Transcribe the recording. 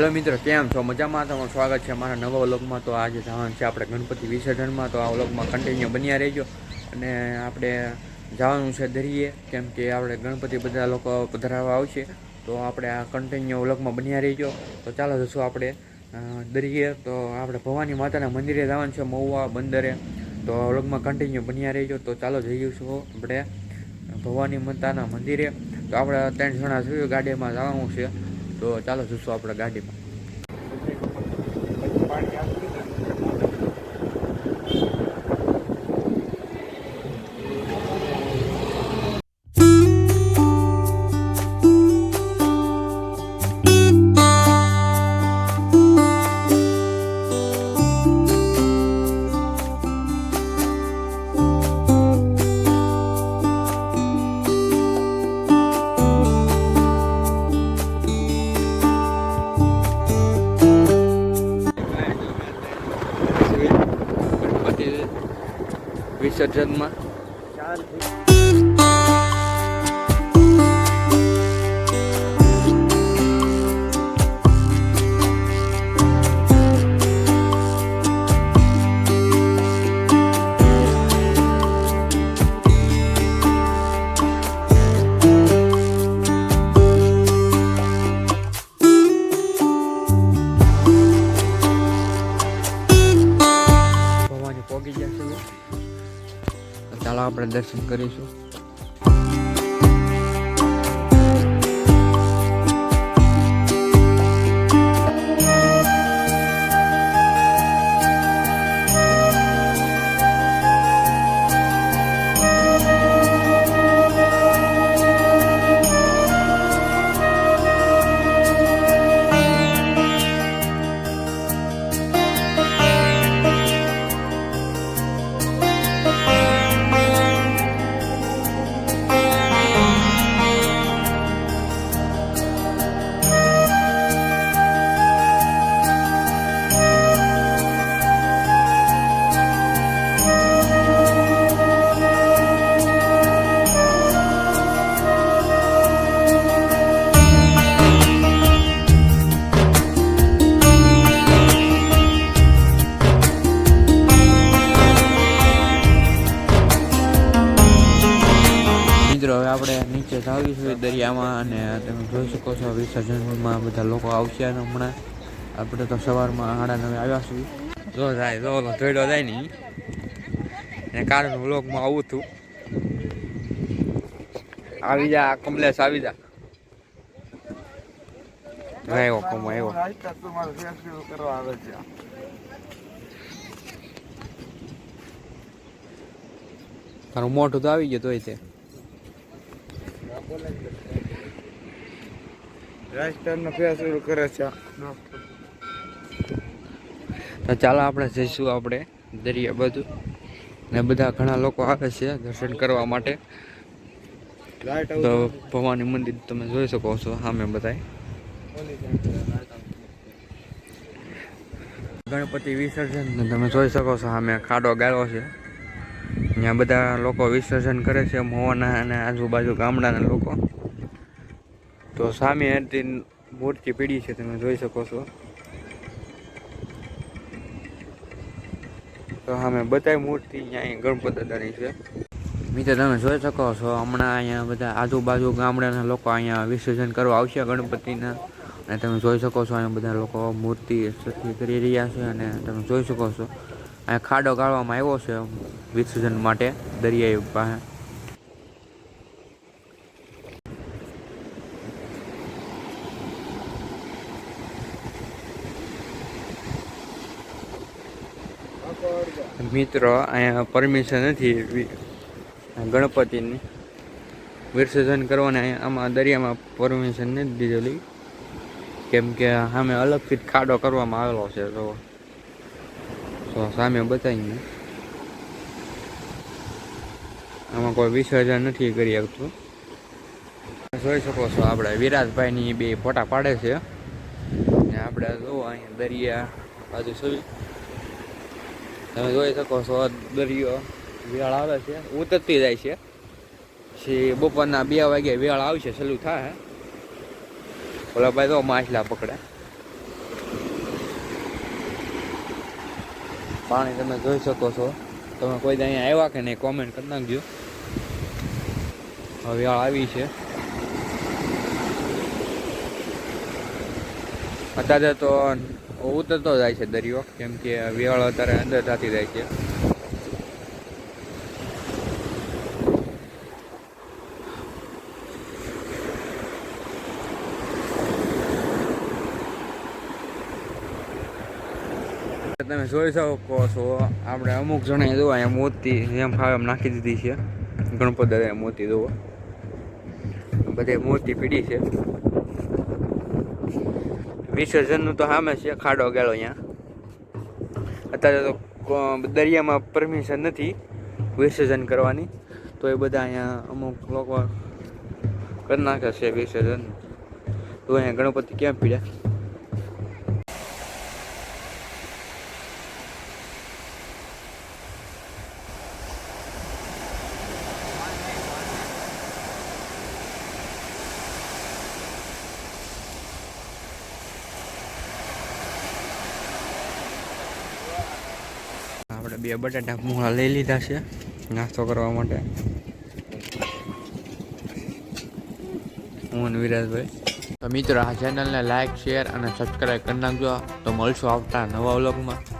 Hello મિત્રો, કેમ છો? મજામાં? તમારું સ્વાગત છે મારા નવા વ્લોગમાં. તો આજે જવાનું છે આપણે ગણપતિ વિસર્જનમાં. તો આ વ્લોગમાં કન્ટિન્યુ બન્યા રહેજો. અને આપણે જવાનું છે દરિયે, કેમ કે આપણે ગણપતિ બધા લોકો પધરાવવા આવશે. તો આપણે આ કન્ટિન્યુ વ્લોગમાં બન્યા રહેજો. તો ચાલો જશું આપણે દરિયે. તો આપણે ભવાની માતાના મંદિરે જવાનું છે, મહુવા બંદરે. તો વ્લોગમાં કન્ટિન્યુ બન્યા રહેજો. તો ચાલો જઈશું આપણે ભવાની માતાના મંદિરે. તો આપણે ત્રણ જણા જોયું ગાડીમાં જવાનું છે. તો ચાલો જઈશું આપણે ગાડીમાં. વિસર્જનમાં આપણે દર્શન કરીશું. આપણે નીચે આવીશું દરિયામાં અને તમે જોઈ શકો છો વિસર્જનમાં બધા લોકો આવશે અને હમણાં આપણે તો સવારમાં સાડા નવે આવ્યા છું જો જાય, જો ઓલો ધોઈડો જાય નહીં. ને કારણ વ્લોગમાં આવું હતું. આવી જા કમલેશ આવી જા. આવ્યો, કમ તારું મોઢું તો આવી ગયું તોય તે. રાજસ્થાનનો ફેર શરૂ કરે છે. તો ચાલો આપણે જઈશું આપણે દરિયા બધું ને બધા ઘણા લોકો આવે છે દર્શન કરવા માટે. તો ભવાની મંદિર તમે જોઈ શકો છો સામે બધાય. ગણપતિ વિસર્જન તમે જોઈ શકો છો સામે ખાડો ગાળો છે. ત્યાં બધા લોકો વિસર્જન કરે છે મોવાના અને આજુબાજુ ગામડાના લોકો. તો સામે હતી મૂર્તિ પીડી છે, તમે જોઈ શકો છો. તો સામે બધાય મૂર્તિ અહીંયા ગણપત દાદાની છે. મિત્રો, તમે જોઈ શકો છો, હમણાં અહીંયા બધા આજુબાજુ ગામડાના લોકો અહીંયા વિસર્જન કરવા આવશે ગણપતિના. અને તમે જોઈ શકો છો, અહીંયા બધા લોકો મૂર્તિ કરી રહ્યા છે અને તમે જોઈ શકો છો. અહીંયા ખાડો ગાળવામાં આવ્યો છે વિસર્જન માટે દરિયાઈ પાસે. મિત્રો, અહીંયા પરમિશન નથી. ગણપતિની વિસર્જન કરવાને આમાં દરિયામાં પરમિશન નથી દીધેલી. કેમ કે સામે અલગથી ખાડો કરવામાં આવેલો છે, તો તો સામે બતાવીએ આમાં કોઈ વિસર્જન નથી કરી શકતું. જોઈ શકો છો આપણે વિરાજભાઈની બે ફોટા પાડે છે. ને આપણે જો અહીંયા દરિયા બાજુ સુધી તમે જોઈ શકો છો દરિયો વેળ આવે છે, ઉતરતી જાય છે. પછી બપોરના બે વાગે વેળ આવશે, સલું થાય. ઓલા ભાઈ તો માછલા પકડે. પાણી તમે જોઈ શકો છો. તમે કોઈ અહીંયા આવ્યા કે નહીં કોમેન્ટ કરી નાખજો. હવે આવી છે. અત્યારે તો ઉતરતો જાય છે દરિયો, કેમ કે વિયાળ અત્યારે અંદર થતી જાય છે. તમે જોઈ શકો છો, આપણે અમુક જણાએ જોવા અહીંયા મોતી, એમ ફાવે એમ નાખી દીધી છે. ગણપત દાદા મોતી જોવો. બધે મોતી પીડી છે. વિસર્જનનું તો સામે છે, ખાડો ગયેલો અહીંયા. અત્યારે તો દરિયામાં પરમિશન નથી વિસર્જન કરવાની. તો એ બધા અહીંયા અમુક લોકો કરી નાખે છે વિસર્જન. તો અહીંયા ગણપતિ કેમ પીડ્યા આપણે બે બટાટા મૂળા લઈ લીધા છે નાસ્તો કરવા માટે. હું વિરાજભાઈ. તો મિત્રો, આ ચેનલને લાઇક શેર અને સબસ્ક્રાઈબ કરી નાખજો. તો મળશું આવતા નવા વ્લોગમાં